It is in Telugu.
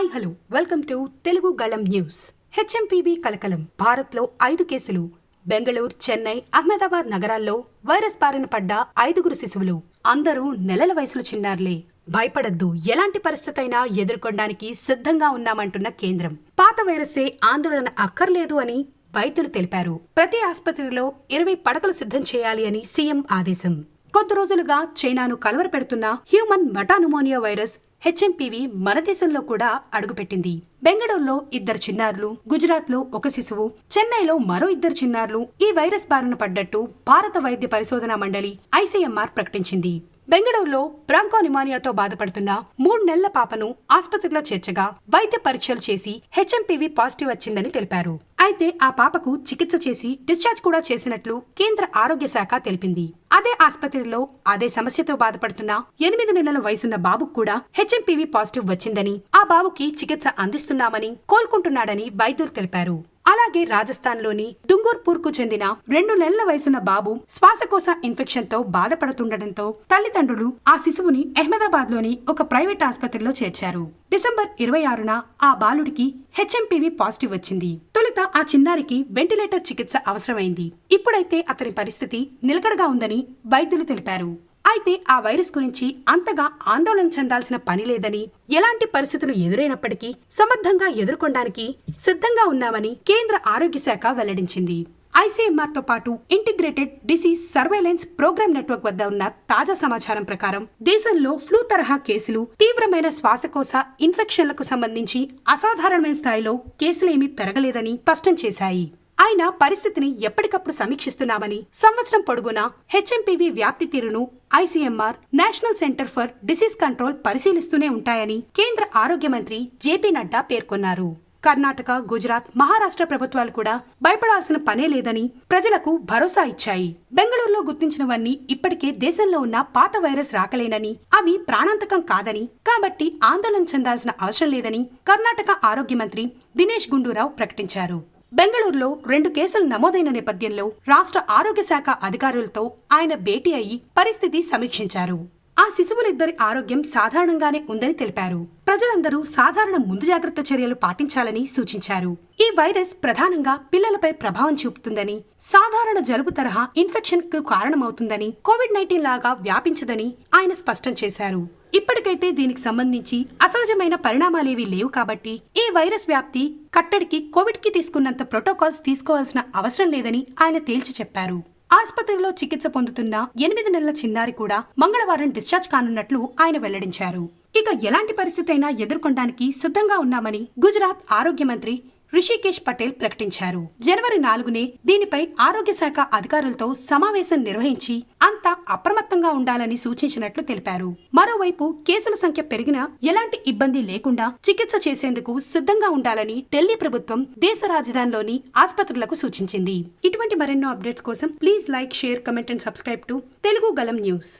Hi hello. Welcome to Telugu Galam News. HMPV కలకలం. భారత్లో ఐదు కేసులు. బెంగళూరు చెన్నై అహ్మదాబాద్ నగరాల్లో వైరస్ బారిన పడ్డ ఐదుగురు శిశువులు. అందరూ నెలల వయసులు చిన్నారులే. భయపడద్దు. ఎలాంటి పరిస్థితి అయినా ఎదుర్కొనడానికి సిద్ధంగా ఉన్నామంటున్న కేంద్రం. పాత వైరసే ఆందోళన అక్కర్లేదు అని వైద్యులు తెలిపారు. ప్రతి ఆసుపత్రిలో ఇరవై పడకలు సిద్ధం చేయాలి అని సీఎం ఆదేశం. కొద్ది రోజులుగా చైనాను కలవరపెడుతున్న హ్యూమన్ మటానుమోనియా వైరస్ హెచ్ఎంపీవి మన దేశంలో కూడా అడుగుపెట్టింది. బెంగళూరులో ఇద్దరు చిన్నారులు గుజరాత్లో ఒక శిశువు చెన్నైలో మరో ఇద్దరు చిన్నారులు ఈ వైరస్ బారిన పడ్డట్టు భారత వైద్య పరిశోధనా మండలి ఐసీఎంఆర్ ప్రకటించింది. బెంగళూరులో బ్రాంకో నిమానియాతో బాధపడుతున్న మూడు నెలల పాపను ఆసుపత్రిలో చేర్చగా వైద్య పరీక్షలు చేసి హెచ్ఎంపీవి పాజిటివ్ వచ్చిందని తెలిపారు. అయితే ఆ పాపకు చికిత్స చేసి డిశ్చార్జ్ కూడా చేసినట్లు కేంద్ర ఆరోగ్య శాఖ తెలిపింది. అదే ఆసుపత్రిలో అదే సమస్యతో బాధపడుతున్న ఎనిమిది నెలల వయసున్న బాబుకు కూడా హెచ్ఎంపీవీ పాజిటివ్ వచ్చిందని ఆ బాబుకి చికిత్స అందిస్తున్నామని కోలుకుంటున్నాడని వైద్యులు తెలిపారు. అలాగే రాజస్థాన్లోని దుంగూర్పూర్కు చెందిన రెండు నెలల వయసున్న బాబు శ్వాసకోశ ఇన్ఫెక్షన్తో బాధపడుతుండటంతో తల్లిదండ్రులు ఆ శిశువుని అహ్మదాబాద్లోని ఒక ప్రైవేట్ ఆసుపత్రిలో చేర్చారు. డిసెంబర్ ఇరవై ఆరున ఆ బాలుడికి హెచ్ఎంపీవీ పాజిటివ్ వచ్చింది. తొలుత ఆ చిన్నారికి వెంటిలేటర్ చికిత్స అవసరమైంది. ఇప్పుడైతే అతని పరిస్థితి నిలకడగా ఉందని వైద్యులు తెలిపారు. అయితే ఆ వైరస్ గురించి అంతగా ఆందోళన చెందాల్సిన పని లేదని ఎలాంటి పరిస్థితులు ఎదురైనప్పటికీ సమర్థంగా ఎదుర్కొనడానికి సిద్ధంగా ఉన్నామని కేంద్ర ఆరోగ్య శాఖ వెల్లడించింది. ఐసీఎంఆర్తో పాటు integrated disease surveillance programme network వద్ద ఉన్న తాజా సమాచారం ప్రకారం దేశంలో ఫ్లూ తరహా కేసులు తీవ్రమైన శ్వాసకోశ ఇన్ఫెక్షన్లకు సంబంధించి అసాధారణమైన స్థాయిలో కేసులేమీ పెరగలేదని స్పష్టం చేశాయి. ఆయన పరిస్థితిని ఎప్పటికప్పుడు సమీక్షిస్తున్నామని సంవత్సరం పొడుగునా హెచ్ఎంపీవీ వ్యాప్తి తీరును ICMR National Centre for Disease Control పరిశీలిస్తూనే ఉంటాయని కేంద్ర ఆరోగ్య మంత్రి జేపీ నడ్డా పేర్కొన్నారు. కర్ణాటక గుజరాత్ మహారాష్ట్ర ప్రభుత్వాలు కూడా భయపడాల్సిన పనే లేదని ప్రజలకు భరోసా ఇచ్చాయి. బెంగళూరులో గుర్తించినవన్నీ ఇప్పటికే దేశంలో ఉన్న పాత వైరస్ రాకలేనని అవి ప్రాణాంతకం కాదని కాబట్టి ఆందోళన చెందాల్సిన అవసరం లేదని కర్ణాటక ఆరోగ్య మంత్రి దినేష్ గుండూరావు ప్రకటించారు. బెంగళూరులో రెండు కేసులు నమోదైన నేపథ్యంలో రాష్ట్ర ఆరోగ్య శాఖ అధికారులతో ఆయన భేటీ అయి పరిస్థితి సమీక్షించారు. ఆ శిశువులిద్దరి ఆరోగ్యం సాధారణంగానే ఉందని తెలిపారు. ప్రజలందరూ సాధారణ ముందు జాగ్రత్త చర్యలు పాటించాలని సూచించారు. ఈ వైరస్ ప్రధానంగా పిల్లలపై ప్రభావం చూపుతుందని సాధారణ జలుబు తరహా ఇన్ఫెక్షన్కు కారణమవుతుందని కోవిడ్ నైన్టీన్ లాగా వ్యాపించదని ఆయన స్పష్టం చేశారు. ఇప్పటికైతే దీనికి సంబంధించి అసహజమైన పరిణామాలేవీ లేవు కాబట్టి ఈ వైరస్ వ్యాప్తి కట్టడికి కోవిడ్కి తీసుకున్నంత ప్రోటోకాల్స్ తీసుకోవాల్సిన అవసరం లేదని ఆయన తేల్చి చెప్పారు. ఆసుపత్రిలో చికిత్స పొందుతున్న ఎనిమిది నెలల చిన్నారి కూడా మంగళవారం డిశ్చార్జ్ కానున్నట్లు ఆయన వెల్లడించారు. ఇక ఎలాంటి పరిస్థితి అయినా ఎదుర్కొనడానికి సిద్ధంగా ఉన్నామని గుజరాత్ ఆరోగ్య మంత్రి రిషికేష్ పటేల్ ప్రకటించారు. జనవరి నాలుగునే దీనిపై ఆరోగ్య శాఖ అధికారులతో సమావేశం నిర్వహించి అంతా అప్రమత్తంగా ఉండాలని సూచించినట్లు తెలిపారు. మరోవైపు కేసుల సంఖ్య పెరిగినా ఎలాంటి ఇబ్బంది లేకుండా చికిత్స చేసేందుకు సిద్ధంగా ఉండాలని ఢిల్లీ ప్రభుత్వం దేశ రాజధానిలోని ఆసుపత్రులకు సూచించింది. ఇటువంటి మరెన్నో అప్డేట్స్ కోసం please like share comment and subscribe to Telugu Galam News.